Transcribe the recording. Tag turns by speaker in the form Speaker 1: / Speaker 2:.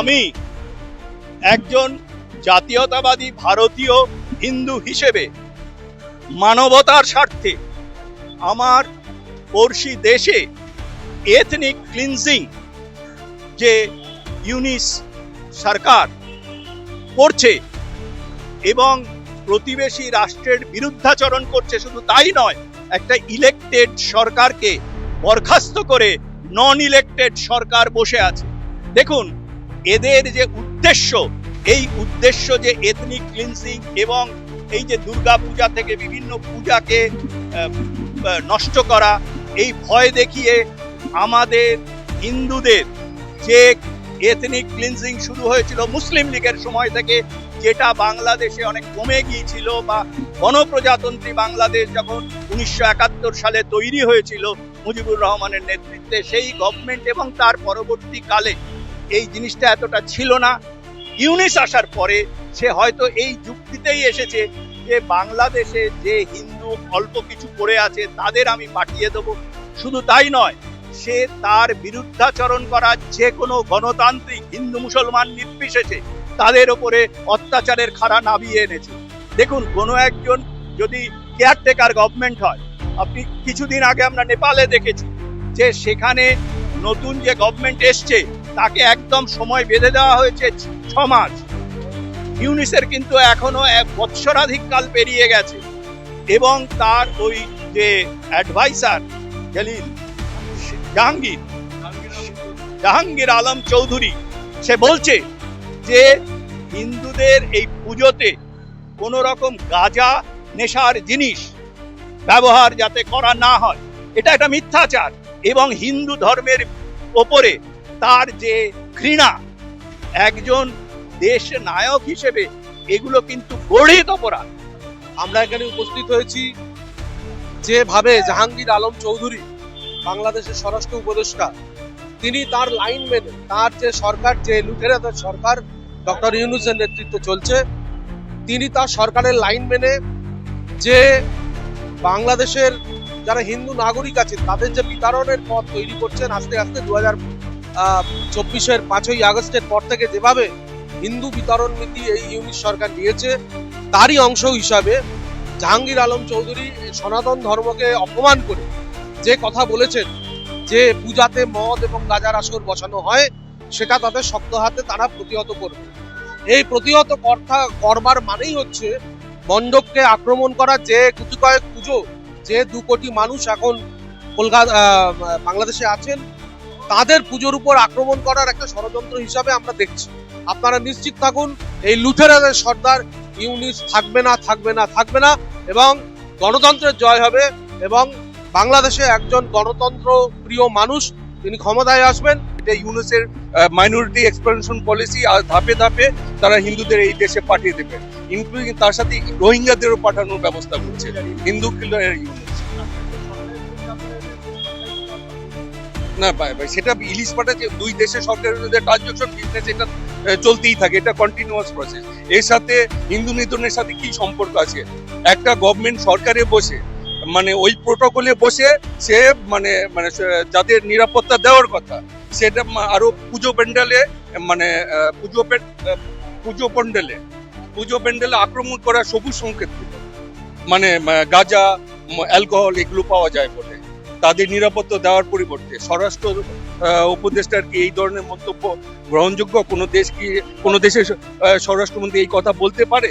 Speaker 1: আমি একজন জাতীয়তাবাদী ভারতীয় হিন্দু হিসেবে মানবতার স্বার্থে আমার পড়শি দেশে এথনিক ক্লিনজিং যে ইউনিস সরকার করছে এবং প্রতিবেশী রাষ্ট্রের বিরুদ্ধাচরণ করছে, শুধু তাই নয়, একটা ইলেকটেড সরকারকে বরখাস্ত করে নন ইলেকটেড সরকার বসে আছে। দেখুন এদের যে উদ্দেশ্য, এই উদ্দেশ্য যে এথনিক ক্লিনসিং এবং এই যে দুর্গা পূজা থেকে বিভিন্ন পূজাকে নষ্ট করা, এই ভয় দেখিয়ে আমাদের হিন্দুদের যে এথনিক ক্লিনজিং শুরু হয়েছিল মুসলিম লীগের সময় থেকে, যেটা বাংলাদেশে অনেক কমে গিয়েছিল বা গণপ্রজাতন্ত্রী বাংলাদেশ যখন উনিশশো একাত্তর সালে তৈরি হয়েছিল মুজিবুর রহমানের নেতৃত্বে, সেই গভর্নমেন্ট এবং তার পরবর্তীকালে এই জিনিসটা এতটা ছিল না। ইউনিস আসার পরে সে হয়তো এই যুক্তিতেই এসেছে যে বাংলাদেশে যে হিন্দু অল্প কিছু করে আছে, তাদের আমি পাঠিয়ে দেবো। শুধু তাই নয়, সে তার বিরুদ্ধাচরণ করা যে কোনো গণতান্ত্রিক হিন্দু মুসলমান নির্বিশেষে তাদের ওপরে অত্যাচারের খাড়া নামিয়ে এনেছে। দেখুন, কোনো একজন যদি কেয়ারটেকার গভর্নমেন্ট হয়, আপনি কিছুদিন আগে আমরা নেপালে দেখেছি যে সেখানে নতুন যে গভর্নমেন্ট এসছে তাকে একদম সময় বেঁধে দেওয়া হয়েছে ছ- মাস ইউনিসের কিন্তু এখনও এক বৎসরাধিক কাল পেরিয়ে গেছে এবং তার ওই যে অ্যাডভাইসার জলিল, জাহাঙ্গীর জাহাঙ্গীর আলম চৌধুরী, সে বলছে যে হিন্দুদের এই পুজোতে কোনো রকম গাঁজা নেশার জিনিস ব্যবহার যাতে করা না হয়, এটা একটা মিথ্যাচার এবং হিন্দু ধর্মের ওপরে তার যে ঘৃণা, একজন দেশ নায়ক হিসেবে এগুলো কিন্তু গড়িত অপরাধ।
Speaker 2: আমরা এখানে উপস্থিত হয়েছি যেভাবে জাহাঙ্গীর আলম চৌধুরী, বাংলাদেশের স্বরাষ্ট্র উপদেষ্টা, তিনি তার লাইন মেনে, তার যে সরকার, যে লুটেরাদের সরকার, ডক্টর ইউনুসের নেতৃত্বে চলছে, তিনি তার সরকারের লাইন মেনে যে বাংলাদেশের যারা হিন্দু নাগরিক আছে, তাদের যে বিতরণের পথ তৈরি করছেন আস্তে আস্তে দু হাজার চব্বিশের পাঁচই আগস্টের পর থেকে যেভাবে হিন্দু বিতরণ নীতি এই ইউনিট সরকার নিয়েছে তারই অংশ হিসাবে জাহাঙ্গীর আলম চৌধুরী সনাতন ধর্মকে অপমান করে যে কথা বলেছেন, যে পূজাতে মদ এবং গাজার আসর বসানো হয়, সেটা তাদের শক্ত হাতে তারা প্রতিহত করবে। এই প্রতিহত কর্তা করবার মানেই হচ্ছে মণ্ডপকে আক্রমণ করা, যে কিছু কয়েক পুজো, যে দু কোটি মানুষ এখন কলকাতা বাংলাদেশে আছেন তাদের পুজোর উপর আক্রমণ করার একটা ষড়যন্ত্র হিসাবে আমরা দেখছি। আপনারা নিশ্চিত থাকুন, এই লুঠেরাদের সর্দার ইউনিস থাকবে না থাকবে না থাকবে না এবং গণতন্ত্রের জয় হবে এবং বাংলাদেশে একজন গণতন্ত্র প্রিয় মানুষ তিনি ক্ষমতায় আসবেন।
Speaker 3: এটা ইউনুসের মাইনরিটি এক্সপানশন পলিসি আর ধাপে ধাপে তারা হিন্দুদের এই দেশে পাঠিয়ে দেবে। ইনক্লুডিং তার সাথে রোহিঙ্গাদেরও পাঠানোর ব্যবস্থা করছে। হিন্দু কিলার ইউনুস না সেটা ইলিশ যে দুই দেশের সরকারের মধ্যে ট্রানজাকশন বিজনেস এটা চলতেই থাকে, এটা কন্টিনিউয়াস প্রসেস এর সাথে হিন্দু নিধনের সাথে কি সম্পর্ক আছে? একটা গভর্নমেন্ট সরকারে বসে মানে ওই প্রোটোকলে বসে সে মানে মানে যাদের নিরাপত্তা দেওয়ার কথা, সেটা আরও পুজো প্যান্ডেলে মানে পুজো পুজো প্যান্ডেলে পুজো প্যান্ডেলে আক্রমণ করা সবুজ সংকেত। মানে গাঁজা অ্যালকোহল এগুলো পাওয়া যায় বলে। তাদের নিরাপত্তা দেওয়ার পরিবর্তে স্বরাষ্ট্র উপদেষ্টার কি এই ধরনের মন্তব্য গ্রহণযোগ্য? কোনো দেশ কি, কোনো দেশের স্বরাষ্ট্রমন্ত্রী এই কথা বলতে পারে?